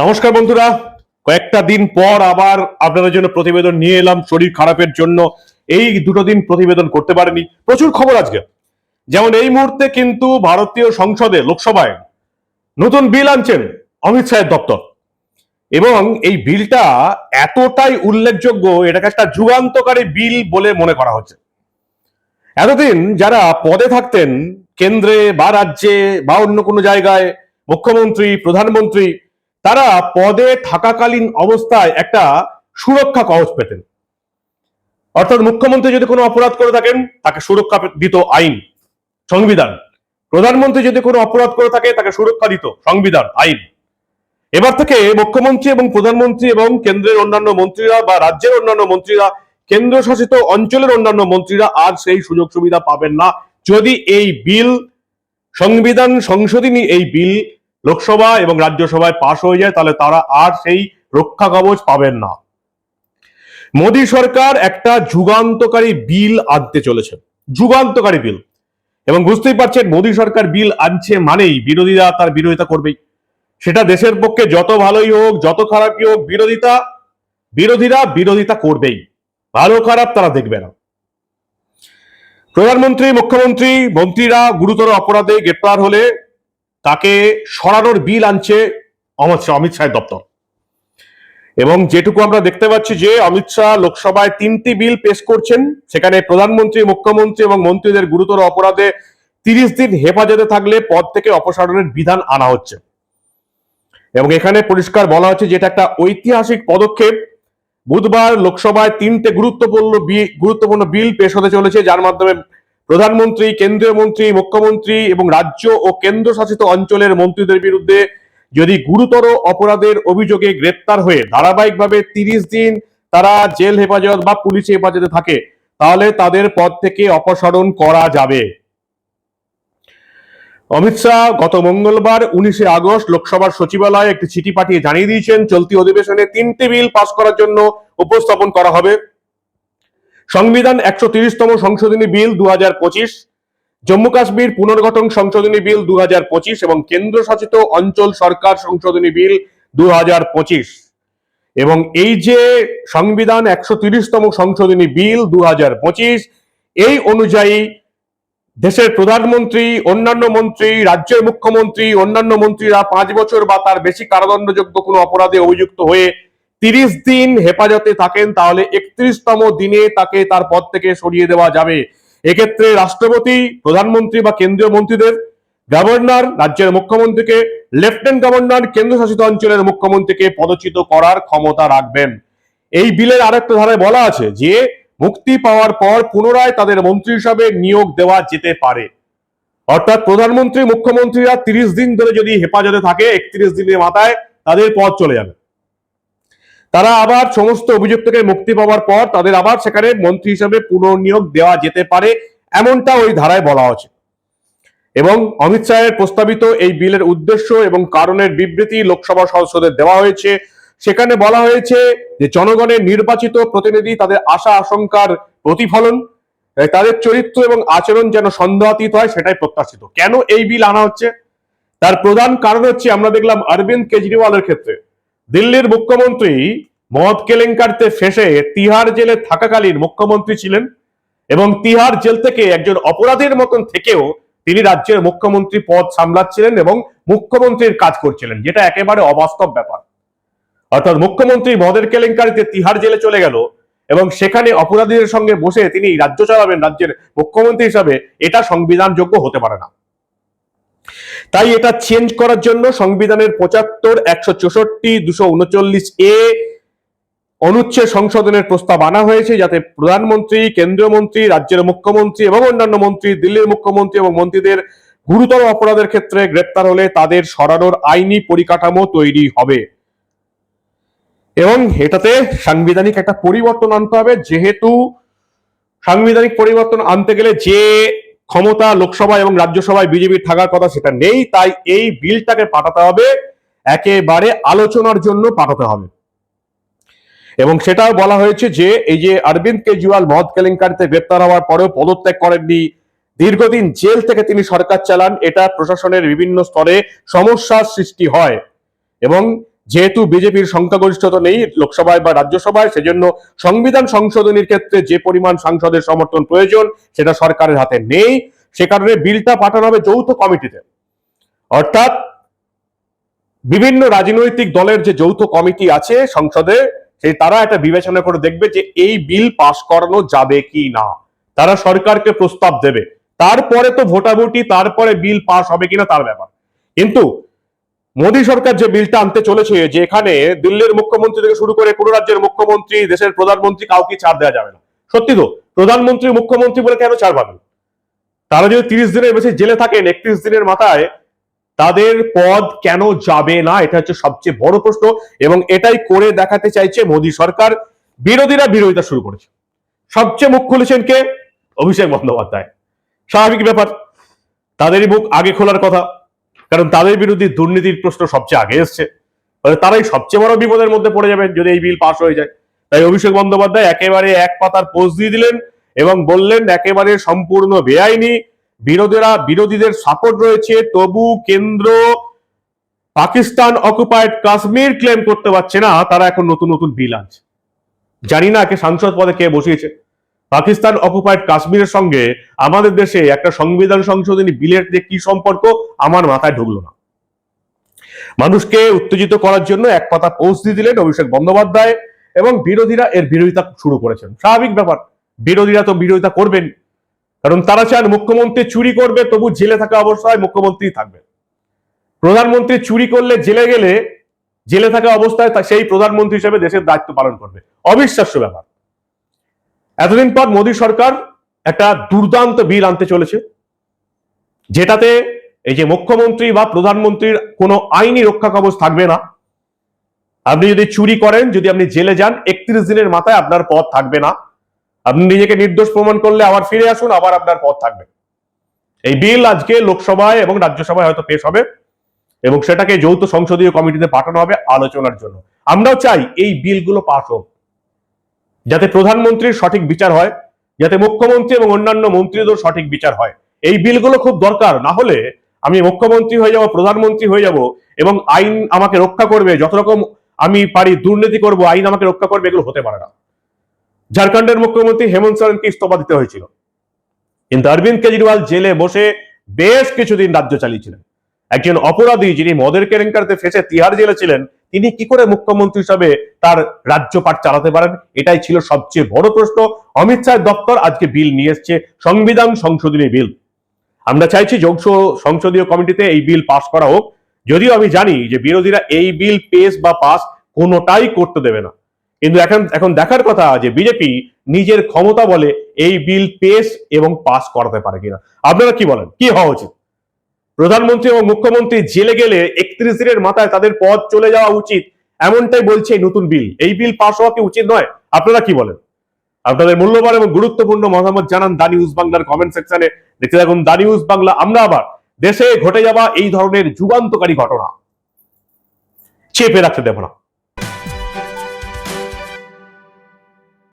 নমস্কার বন্ধুরা, কয়েকটা দিন পর আবার আপনাদের জন্য প্রতিবেদন নিয়ে এলাম শরীর খারাপের জন্য। এই দুটো দিন প্রতিবেদন করতে পারেনি, প্রচুর খবর আজকে। যেমন এই মুহূর্তে কিন্তু ভারতীয় সংসদে, লোকসভায় নতুন বিল আনছেন অমিত শাহের দপ্তর। এবং এই বিলটা এতটাই উল্লেখযোগ্য, এটাকে একটা যুগান্তকারী বিল বলে মনে করা হচ্ছে। এতদিন যারা পদে থাকতেন, কেন্দ্রে বা রাজ্যে বা অন্য কোনো জায়গায়, মুখ্যমন্ত্রী, প্রধানমন্ত্রী তারা পদে থাকাকালীন অবস্থায় একটা সুরক্ষা কবচ পেতেন। অর্থাৎ মুখ্যমন্ত্রী যদি কোনো অপরাধ করে থাকেন, তাকে সুরক্ষা দিত আইন, সংবিধান। প্রধানমন্ত্রী যদি কোনো অপরাধ করে থাকে, তাকে সুরক্ষা দিত সংবিধান, আইন। এবার থেকে মুখ্যমন্ত্রী এবং প্রধানমন্ত্রী এবং কেন্দ্রের অন্যান্য মন্ত্রীরা বা রাজ্যের অন্যান্য মন্ত্রীরা, কেন্দ্রশাসিত অঞ্চলের অন্যান্য মন্ত্রীরা আর সেই সুযোগ সুবিধা পাবেন না। যদি এই বিল, সংবিধান সংশোধনী এই বিল লোকসভা এবং রাজ্যসভায় পাশ হয়ে যায়, তাহলে তারা আর সেই রক্ষা কবচ পাবেন না। মোদী সরকার একটা যুগান্তকারী বিল আনতে চলেছে, যুগান্তকারী বিল। এবং বুঝতেই পারছেন, মোদী সরকার বিল আনছে মানেই, বিরোধীরা তার বিরোধিতা করবেই। সেটা দেশের পক্ষে যত ভালোই হোক, যত খারাপই হোক, বিরোধিতা, বিরোধীরা বিরোধিতা করবেই। ভালো খারাপ তারা দেখবে না। প্রধানমন্ত্রী, মুখ্যমন্ত্রী, মন্ত্রীরা গুরুতর অপরাধে গ্রেপ্তার হলে তাকে সরানোর বিল আনছে অমিত শাহ, অমিত শাহের দপ্তর। এবং যেটুকু আমরা দেখতে পাচ্ছি যে অমিত শাহ লোকসভায় তিনটি বিল পেশ করছেন। সেখানে প্রধানমন্ত্রী, মুখ্যমন্ত্রী এবং মন্ত্রীদের গুরুতর অপরাধে তিরিশ দিন হেফাজতে থাকলে পদ থেকে অপসারণের বিধান আনা হচ্ছে। এবং এখানে পরিষ্কার বলা হচ্ছে যে এটা একটা ঐতিহাসিক পদক্ষেপ। বুধবার লোকসভায় তিনটে গুরুত্বপূর্ণ গুরুত্বপূর্ণ বিল পেশ হতে চলেছে, যার মাধ্যমে প্রধানমন্ত্রী, কেন্দ্রীয় মন্ত্রী, মুখ্যমন্ত্রী এবং রাজ্য ও কেন্দ্রশাসিত অঞ্চলের মন্ত্রীদের বিরুদ্ধে যদি গুরুতর অপরাধের অভিযোগে গ্রেপ্তার হয়ে ধারাবাহিকভাবে তিরিশ দিন তারা জেল হেফাজত বা পুলিশ হেফাজতে থাকে, তাহলে তাদের পদ থেকে অপসারণ করা যাবে। অমিত শাহ গত মঙ্গলবার উনিশে আগস্ট লোকসভার সচিবালয়ে একটি চিঠি পাঠিয়ে জানিয়ে দিয়েছেন, চলতি অধিবেশনে তিনটি বিল পাশ করার জন্য উপস্থাপন করা হবে। সংবিধান একশো তিরিশতম সংশোধনী বিল দু জম্মু কাশ্মীর পুনর্গঠন সংশোধনী বিল দু এবং কেন্দ্রশাসিত অঞ্চল সরকার সংশোধনী বিল দু এবং এই যে সংবিধান একশো তিরিশতম সংশোধনী বিল দু এই অনুযায়ী দেশের প্রধানমন্ত্রী, অন্যান্য মন্ত্রী, রাজ্যের মুখ্যমন্ত্রী, অন্যান্য মন্ত্রীরা পাঁচ বছর বা তার বেশি কারাদণ্ডযোগ্য কোনো অপরাধে অভিযুক্ত হয়ে তিরিশ দিন হেফাজতে থাকেন, তাহলে একত্রিশতম দিনে তাকে তার পদ থেকে সরিয়ে দেওয়া যাবে। এক্ষেত্রে রাষ্ট্রপতি, প্রধানমন্ত্রী বা কেন্দ্রীয় মন্ত্রীদের, গভর্নর, রাজ্যের মুখ্যমন্ত্রীকে, লেফটেন্যান্ট গভর্নর, কেন্দ্রশাসিত অঞ্চলের মুখ্যমন্ত্রীকে পদচ্যুত করার ক্ষমতা রাখবেন। এই বিলের আরেকটা ধারায় বলা আছে যে, মুক্তি পাওয়ার পর পুনরায় তাদের মন্ত্রী হিসাবে নিয়োগ দেওয়া যেতে পারে। অর্থাৎ প্রধানমন্ত্রী, মুখ্যমন্ত্রীরা তিরিশ দিন ধরে যদি হেফাজতে থাকে, একত্রিশ দিনের মাথায় তাদের পদ চলে যাবে। তারা আবার সমস্ত অভিযোগ থেকে মুক্তি পাওয়ার পর তাদের আবার সেখানে মন্ত্রী হিসাবে পুনর্নিয়োগ দেওয়া যেতে পারে, এমনটা ওই ধারায় বলা আছে এবং অমিত শাহের প্রস্তাবিত এই বিলের উদ্দেশ্য এবং কারণের বিবৃতি লোকসভা সদস্যদের দেওয়া হয়েছে। সেখানে বলা হয়েছে যে জনগণের নির্বাচিত প্রতিনিধি তাদের আশা আশঙ্কার প্রতিফলন তাদের চরিত্র এবং আচরণ যেন সন্দেহাতীত হয় সেটাই প্রত্যাশিত। কেন এই বিল আনা হচ্ছে? তার প্রধান কারণ হচ্ছে আমরা দেখলাম অরবিন্দ কেজরিওয়ালের ক্ষেত্রে। দিল্লির মুখ্যমন্ত্রী মদ কেলেঙ্কারিতে ফেসে তিহার জেলে থাকাকালীন মুখ্যমন্ত্রী ছিলেন এবং তিহার জেল থেকে একজন অপরাধীর মতন থেকেও তিনি রাজ্যের মুখ্যমন্ত্রী পদ সামলাচ্ছিলেন এবং মুখ্যমন্ত্রীর কাজ করছিলেন, যেটা একেবারে অবাস্তব ব্যাপার। অর্থাৎ মুখ্যমন্ত্রী মদের কেলেঙ্কারিতে তিহার জেলে চলে গেল এবং সেখানে অপরাধীদের সঙ্গে বসে তিনি রাজ্য চালাবেন, রাজ্যের মুখ্যমন্ত্রী হিসাবে এটা সংবিধানযোগ্য হতে পারে না। তাই এটা চেঞ্জ করার জন্য সংবিধানের পঁচাত্তর, একশো চৌষট্টি, দুশো উনচল্লিশ এ অনুচ্ছেদ সংশোধনের প্রস্তাব আনা হয়েছে যাতে প্রধানমন্ত্রী কেন্দ্রীয় মন্ত্রী রাজ্যের মুখ্যমন্ত্রী এবং অন্যান্য মন্ত্রী, দিল্লির মুখ্যমন্ত্রী এবং মন্ত্রীদের গুরুতর অপরাধের ক্ষেত্রে গ্রেপ্তার হলে তাদের সরানোর আইনি পরিকাঠামো তৈরি হবে। এবং এটাতে সাংবিধানিক একটা পরিবর্তন আনতে হবে, যেহেতু সাংবিধানিক পরিবর্তন আনতে গেলে যে ক্ষমতা, লোকসভা এবং রাজ্যসভায় বিজেপির থাকার কথা সেটা নেই, তাই এই বিলটাকে পাঠাতে হবে, একেবারে আলোচনার জন্য পাঠাতে হবে। এবং সেটাও বলা হয়েছে যে, এই যে অরবিন্দ কেজরিওয়াল মদ কেলেঙ্কারিতে গ্রেপ্তার হওয়ার পরেও পদত্যাগ করেননি, দীর্ঘদিন জেল থেকে তিনি সরকার চালান, এটা প্রশাসনের বিভিন্ন স্তরে সমস্যার সৃষ্টি হয়। এবং যেহেতু বিজেপির সংখ্যাগরিষ্ঠতা নেই লোকসভায় বা রাজ্যসভায়, সেজন্য সংবিধান সংশোধনীর ক্ষেত্রে যে পরিমাণ সাংসদের সমর্থন প্রয়োজন, সেটা সরকারের হাতে নেই। সে কারণে বিলটা পাঠানো হবে যৌথ কমিটিতে। অর্থাৎ বিভিন্ন রাজনৈতিক দলের যে যৌথ কমিটি আছে সংসদে, সেই তারা একটা বিবেচনা করে দেখবে যে এই বিল পাশ করানো যাবে কি না। তারা সরকারকে প্রস্তাব দেবে। তারপরে তো ভোটাভুটি, তারপরে বিল পাশ হবে কিনা তার ব্যাপার। কিন্তু মোদী সরকার যে বিলটা আনতে চলেছে যে এখানে দিল্লির মুখ্যমন্ত্রী থেকে শুরু করে কোনো রাজ্যের মুখ্যমন্ত্রী, দেশের প্রধানমন্ত্রী কাউকে ছাড় দেওয়া যাবে না। সত্যি তো, প্রধানমন্ত্রী, মুখ্যমন্ত্রী বলে কেন ছাড় পাবেন? তারা যদি তিরিশ দিনের বেশি জেলে থাকেন, একত্রিশ দিনের মাথায়, তাদের পদ কেন যাবে না? এটা হচ্ছে সবচেয়ে বড় প্রশ্ন এবং এটাই করে দেখাতে চাইছে মোদী সরকার। বিরোধীরা বিরোধিতা শুরু করেছে। সবচেয়ে মুখ খুলেছেন কে? অভিষেক বন্দ্যোপাধ্যায়। স্বাভাবিক ব্যাপার। তাদেরই মুখ আগে খোলার কথা। কারণ তাদের বিরুদ্ধে দুর্নীতির প্রশ্ন সবচেয়ে আগে এসছে। তারাই সবচেয়ে বড় বিপদের মধ্যে পড়ে যাবেন যদি এই বিল পাশ হয়ে যায়। তাই অভিষেক বন্দ্যোপাধ্যায় একেবারে এক পাতার পোস্ট দিয়ে দিলেন এবং বললেন, একেবারে সম্পূর্ণ বেআইনি। বিরোধীরা, বিরোধীদের সাপোর্ট রয়েছে। তবু কেন্দ্র পাকিস্তান অকুপায়েড কাশ্মীর ক্লেম করতে পারছে না। তারা এখন নতুন নতুন বিল আনছে। জানি না একে সাংসদ পদে কে বসিয়েছে। পাকিস্তান অকুপাইড কাশ্মীরের সঙ্গে আমাদের দেশে একটা সংবিধান সংশোধনী বিলের যে কি সম্পর্ক, আমার মাথায় ঢুকলো না। মানুষকে উত্তেজিত করার জন্য এক পাতা পোস্ট দিয়ে দিলেন অভিষেক বন্দ্যোপাধ্যায় এবং বিরোধীরা এর বিরোধিতা শুরু করেছেন। স্বাভাবিক ব্যাপার, বিরোধীরা তো বিরোধিতা করবেন। কারণ তারা চান মুখ্যমন্ত্রী চুরি করবে, তবু জেলে থাকা অবস্থায় মুখ্যমন্ত্রী থাকবে প্রধানমন্ত্রী চুরি করলে জেলে গেলে, জেলে থাকা অবস্থায় সেই প্রধানমন্ত্রী হিসেবে দেশের দায়িত্ব পালন করবে। অবিশ্বাস্য ব্যাপার। এতদিন পর মোদী সরকার একটা দুর্দান্ত বিল আনতে চলেছে, যেটাতে এই যে মুখ্যমন্ত্রী বা প্রধানমন্ত্রীর কোনো আইনি রক্ষা কবচ থাকবে না। আপনি যদি চুরি করেন, যদি আপনি জেলে যান, একত্রিশ দিনের মাথায় আপনার পদ থাকবে না। আপনি নিজেকে নির্দোষ প্রমাণ করলে আবার ফিরে আসুন, আবার আপনার পদ থাকবে। এই বিল আজকে লোকসভায় এবং রাজ্যসভায় হয়তো পেশ হবে এবং সেটাকে যৌথ সংসদীয় কমিটিতে পাঠানো হবে আলোচনার জন্য। আমরাও চাই এই বিলগুলো পাশ হোক। যাতে প্রধানমন্ত্রীর সঠিক বিচার হয়, যাতে মুখ্যমন্ত্রী এবং অন্যান্য মন্ত্রীদের সঠিক বিচার হয়। এই বিলগুলো খুব দরকার, না হলে আমি মুখ্যমন্ত্রী হয়ে যাব, প্রধানমন্ত্রী হয়ে যাব এবং আইন আমাকে রক্ষা করবে, যত রকম আমি পারি দুর্নীতি করব, আইন আমাকে রক্ষা করবে, এগুলো হতে পারে না। ঝাড়খণ্ডের মুখ্যমন্ত্রী হেমন্ত সোরেনকে ইস্তফা দিতে হয়েছিল। কিন্তু অরবিন্দ কেজরিওয়াল জেলে বসে বেশ কিছুদিন রাজ্য চালিয়েছিলেন। একজন অপরাধী যিনি মদের কেলেঙ্কারিতে ফেসে তিহার জেলে ছিলেন, তিনি কি করে মুখ্যমন্ত্রী হিসাবে তার রাজ্যপাট চালাতে পারেন? এটাই ছিল সবচেয়ে বড় প্রশ্ন। অমিত শাহ দপ্তর আজকে বিল নিয়ে এসছে, সংবিধান সংশোধনী বিল। আমরা চাইছি যৌথ সংসদীয় কমিটিতে এই বিল পাস করা হোক। যদিও আমি জানি যে বিরোধীরা এই বিল পেস বা পাস কোনোটাই করতে দেবে না। কিন্তু এখন এখন দেখার কথা যে বিজেপি নিজের ক্ষমতা বলে এই বিল পেস এবং পাস করাতে পারে কিনা। আপনারা কি বলেন? কি হওয়া উচিত? প্রধানমন্ত্রী এবং মুখ্যমন্ত্রী জেলে গেলে একত্রিশ দিনের মাথায় তাদের পদ চলে যাওয়া উচিত, এমনটাই বলছে এই নতুন বিল। এই বিল পাস হওয়া কি উচিত নয়? আপনারা কি বলেন? আপনাদের মূল্যবান এবং গুরুত্বপূর্ণ মতামত জানান দা নিউজ বাংলার কমেন্ট সেকশনে দেখতে থাকুন দা নিউজ বাংলা, আমরা আবার দেশে ঘটে যাওয়া এই ধরনের যুগান্তকারী ঘটনা। চেপে রাখতে দেব না।